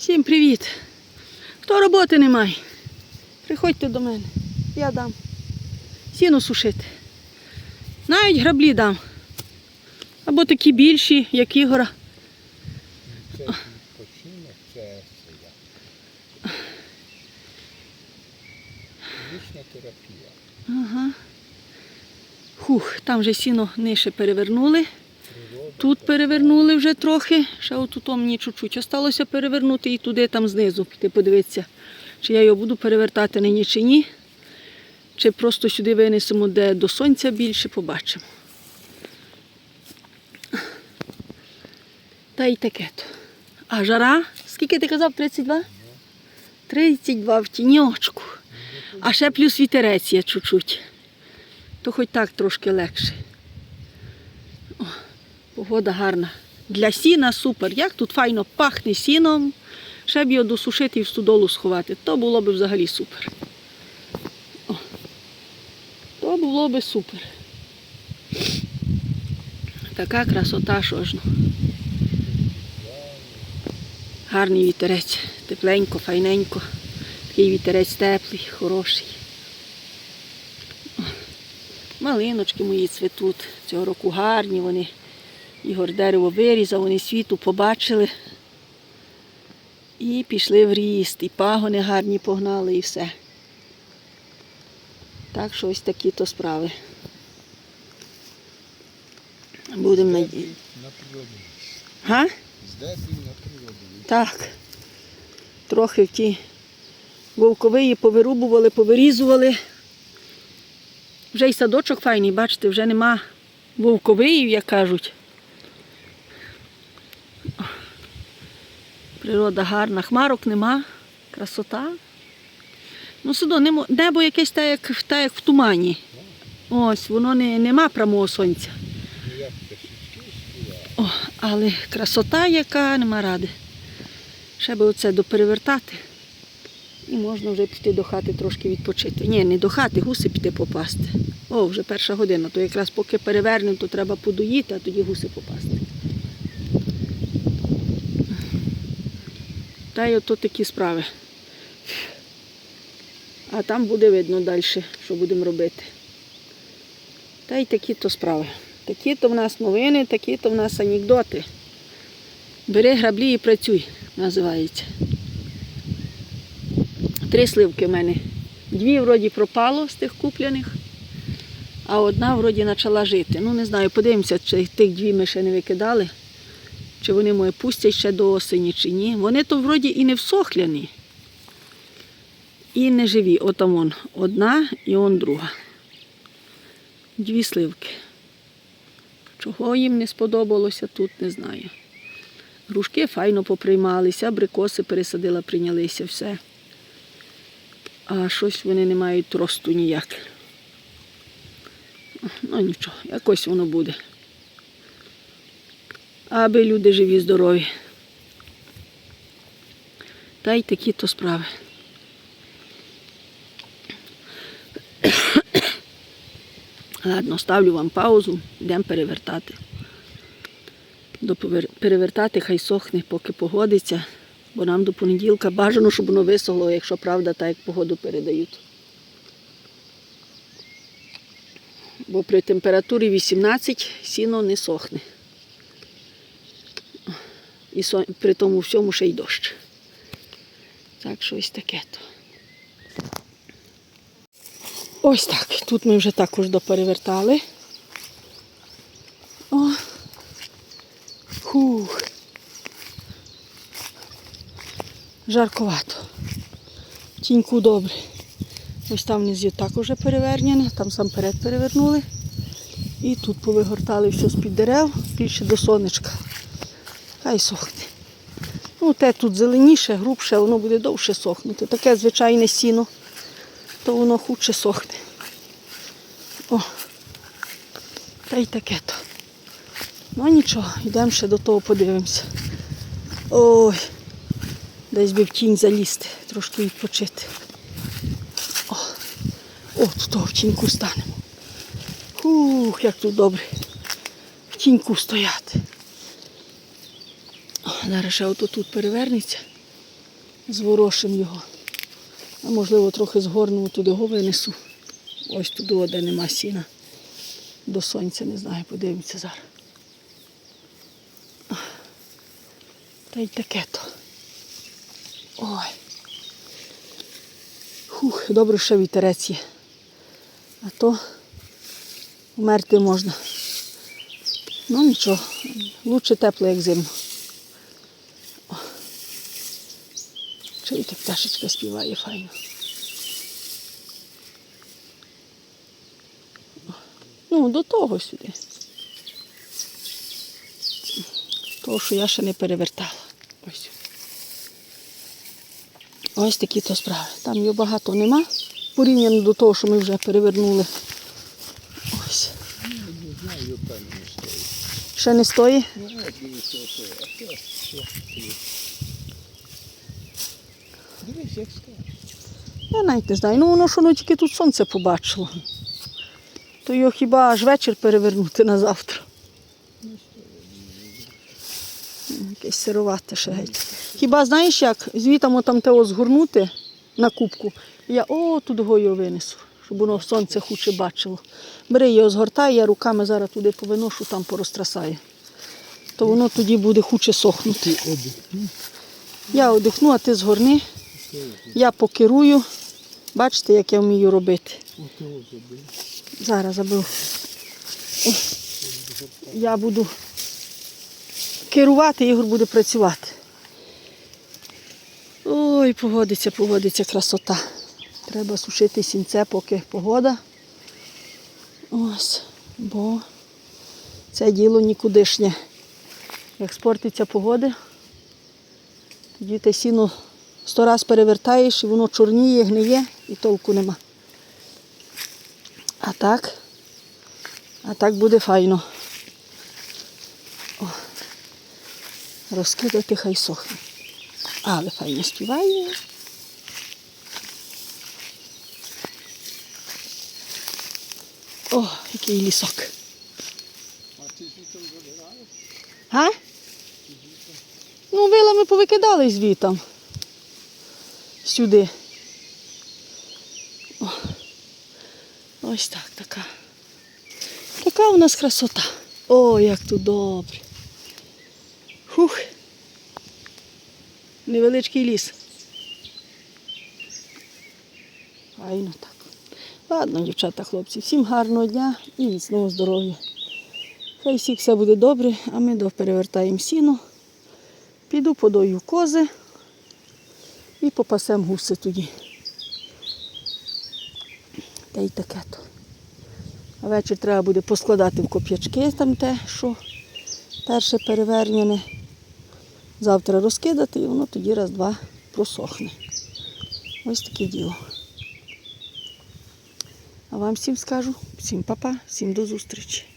Всім привіт! Хто роботи не має? Приходьте до мене, я дам. Сіно сушити. Навіть граблі дам. Або такі більші, як Ігора. Це відпочинок, це, терапія. Ага. Хух, там вже сіно нижче перевернули. Тут перевернули вже трохи. Ще отут мені чуть-чуть осталося перевернути і туди там знизу піти подивитися, чи я його буду перевертати нині чи ні. Чи просто сюди винесемо, де до сонця більше, побачимо. Та й таке то. А жара? Скільки ти казав? 32? 32 в тіньочку. А ще плюс вітерець є чуть-чуть. То хоч так трошки легше. Погода гарна. Для сіна супер. Як тут файно пахне сіном. Ще б його досушити і в стодолу сховати. То було б взагалі супер. О. То було б супер. Така красота, що ж. Гарний вітерець. Тепленько, файненько. Такий вітерець теплий, хороший. Малиночки мої цвітуть. Цього року гарні вони. Ігор дерево вирізав, вони світу побачили. І пішли в ріст, і пагони гарні погнали, і все. Так що ось такі то справи. Будемо надіяти. Га? Здебіль на природі. Так. Трохи в ті вовковиї повирубували, повирізували. Вже й садочок файний, бачите, вже нема вовковиїв, як кажуть. Природа гарна, хмарок нема, красота. Ну, судо, небо якесь так, як, так, як в тумані. Ось, воно не, нема прямого сонця. О, але красота яка, нема ради. Ще би оце доперевертати. І можна вже піти до хати трошки відпочити. Ні, не до хати, гуси піти попасти. О, вже перша година, то якраз поки перевернемо, то треба подоїти, а тоді гуси попасти. Та й ото такі справи. А там буде видно далі, що будемо робити. Та й такі то справи. Такі то в нас новини, такі то в нас анекдоти. Бери граблі і працюй, називається. Три сливки в мене. Дві вроді пропало з тих купляних, а одна вроді почала жити. Ну не знаю, подивимося, чи тих дві ми ще не викидали, чи вони мої пустять ще до осені, чи ні. Вони то вроді і не всохляні, і не живі. Отам вон одна і он друга. Дві сливки. Чого їм не сподобалося тут, не знаю. Грушки файно поприймалися, абрикоси пересадила, прийнялися, все. А щось вони не мають росту ніяк. Ну нічого, якось воно буде. Аби люди живі, здорові. Та й такі то справи. Ладно, ставлю вам паузу, йдемо перевертати. Перевертати хай сохне, поки погодиться, бо нам до понеділка бажано, щоб воно висохло, якщо правда, так як погоду передають. Бо при температурі 18 сіно не сохне. І при тому всьому ще й дощ. Так що ось таке то. Ось так. Тут ми вже також доперевертали. О. Хух. Жарковато. Тіньку добре. Ось там внизу також вже перевернене, там сам перед перевернули. І тут повигортали все з-під дерев, більше до сонечка. Хай сохне. Ну, те тут зеленіше, грубше, воно буде довше сохнути. Таке звичайне сіно то воно худше сохне. О, та й таке то. Ну нічого, йдемо ще до того подивимося. Ой, десь би в тінь залізти, трошки відпочити. О, о тут в тіньку станемо. Ух, як тут добре. В тіньку стояти. Зараз ще ото тут перевернеться. Зворошим його. А можливо, трохи згорнемо туди його винесу. Ось туди, де нема сіна. До сонця не знаю, подивимося зараз. Та й таке то. Ой. Хух, добре, що вітерець є. А то вмерти можна. Ну нічого, лучше тепло, як зимно. Чуєте, пташечка співає файно. Ну, до того сюди. Того, що я ще не перевертала. Ось. Ось такі то справи. Там його багато нема. Порівняно до того, що ми вже перевернули. Ось. Ще не стоїть. Ну, от дивіться, ото, а то, що це? Дивись, як скаже. Я навіть не знаю. Ну воно ж воно тільки тут сонце побачило. То його хіба аж вечір перевернути на завтра. Якесь сирувате ще геть. Хіба знаєш як? Звітамо там того згорнути на кубку. Я о, тут його винесу, щоб воно сонце хуче бачило. Бери його згортай, я руками зараз туди повиношу, там порозтрасаю. То воно тоді буде хуче сохнути. Я одихну, а ти згорни. Я покерую. Бачите, як я вмію робити. Зараз забив. Я буду керувати, Ігор буде працювати. Ой, погодиться, погодиться красота. Треба сушити сінце, поки погода. Ось, бо це діло нікудишнє. Як спортиться погода, тоді те сіно сто раз перевертаєш і воно чорніє, гниє і толку нема. А так, а так буде файно. О, розкидати хай сохне. Але файно співає. О, який лісок. А ти звітом забираєш? А? Ну, вилами повикидали звітом. Сюди. О. Ось так, така. Така у нас красота. О, як тут добре. Хух. Невеличкий ліс. Файно так. Ладно, дівчата, хлопці, всім гарного дня і міцного здоров'я. Хай всіх все буде добре, а ми доперевертаємо сіно. Піду подою кози і попасемо гуси тоді. Та й таке то. А вечір треба буде поскладати в коп'ячки там те, що перше перевернене. Завтра розкидати і воно тоді раз-два просохне. Ось таке діло. А вам всім скажу, всім па-па, всім до зустрічі.